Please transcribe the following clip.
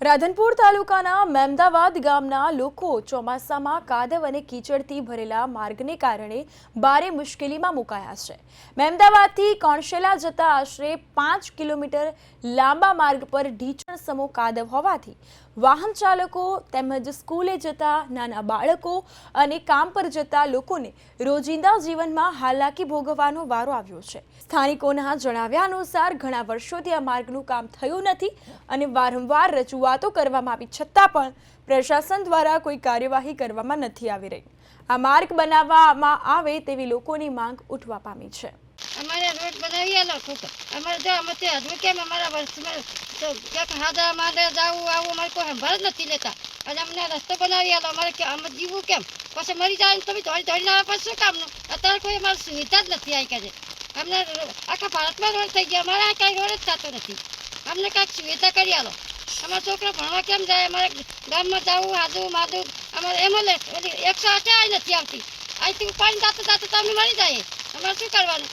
રાધનપુર તાલુકાના મેમદાવાદ ગામના લોકો ચોમાસામાં કાદવ અને કીચડથી ભરેલા માર્ગને કારણે ભારે મુશ્કેલીમાં મુકાયા છે. મેમદાવાદથી કણશેલા જતા આશરે પાંચ કિલોમીટર લાંબા માર્ગ પર ઢીચણ સમો કાદવ હોવાથી વાહન ચાલકો તેમજ સ્કૂલે જતા નાના બાળકો અને કામ પર જતા લોકોને રોજિંદા જીવનમાં હાલાકી ભોગવવાનો વારો આવ્યો છે. સ્થાનિકોના જણાવ્યા અનુસાર ઘણા વર્ષોથી આ માર્ગનું કામ થયું નથી અને વારંવાર રજૂઆતો કરવામાં આવી. છતાં પણ પ્રશાસન દ્વારા કોઈ કાર્યવાહી કરવામાં નથી આવી રહી. આ માર્ગ બનાવવામાં આવે તેવી લોકોની માંગ ઉઠવા પામી છે. અમારે રોડ બનાવી આલો તો અમારે જો અમે તે હજુ કેમ અમારા વર્ષમાં તો ક્યાંક હાદા માદે જાવું આવું અમારે કોઈ સંભાળ નથી લેતા. અને અમને રસ્તો બનાવી આલો. અમારે કે અમે જીવવું કેમ? પછી મરી જાય તો તમે દોડી દોડીને આવે પછી શું કામનું? અત્યારે કોઈ અમારે સુવિધા જ નથી આવી કરે અમને આખા ભારતમાં રોડ થઈ ગયા. અમારે આ કાંઈ રોડ જ થતો નથી. અમને કાંઈક સુવિધા કરી આલો. અમારા છોકરા ભણવા કેમ જાય? અમારે ગામમાં જવું હાદું માદું અમારે એમ લે એકસો આવી નથી આવતી. અહીંથી ઉપાડીને જાતે જાતે તમે મરી જાય. અમારે શું કરવાનું?